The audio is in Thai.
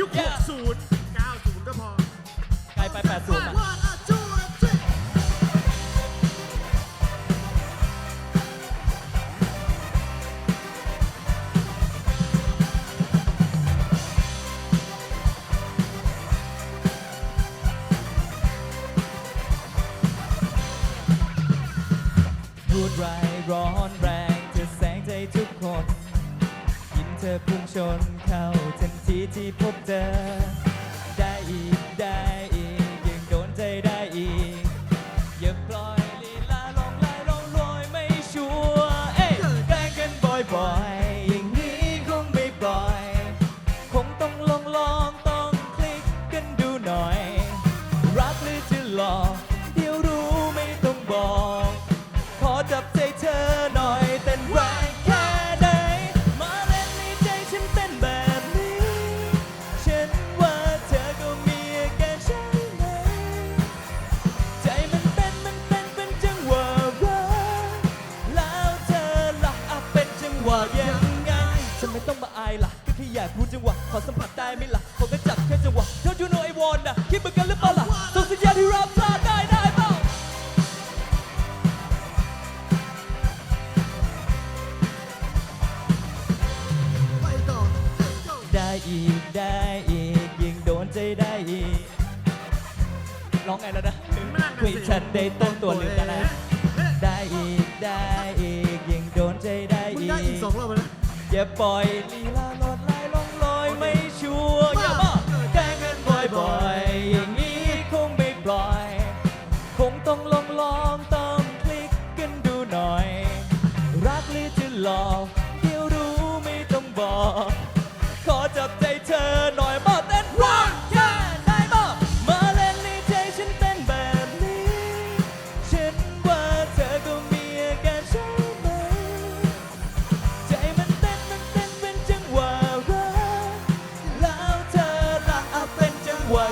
ยุค60 90 ก็พอ ไกลไป80อะ One, a two, a three พูดไรร้อนแรงเธอแสงใจทุกคน ยินเธอพุ่งชนเข้า ที่ทีที่พบเจอ วะขอสัมผัสได้ไหมล่ะขอก็จับแค่จังหวะเท่ายูโนไอวอนน่ะคิดเหมือนกันหรือเปล่าล่ะส่งสัญญาณที่รับทราบได้ได้เปล่าไปต่อ Let's go ได้อีกได้อีกยิ่งโดนใจได้อีกร้องไงแล้วนะคุยฉันได้ต้นตัวลืมกันนะได้อีกได้อีกยิ่งโดนใจได้มึงอีได้อีกกสองรอบแล้วนะอย่าปล่อยลีลา หรือจะหลอกเดี๋ยวรู้ไม่ต้องบอก ขอจับใจเธอหน่อยมาเต้นรักแค่ได้มามาเล่นในใจฉันเต้นแบบนี้ ฉันว่าเธอก็มีอาการใช่ไหม ใจมันเต้นมันเต้นเป็นจังหวะรักแล้วเธอละอะเป็นจังหวะ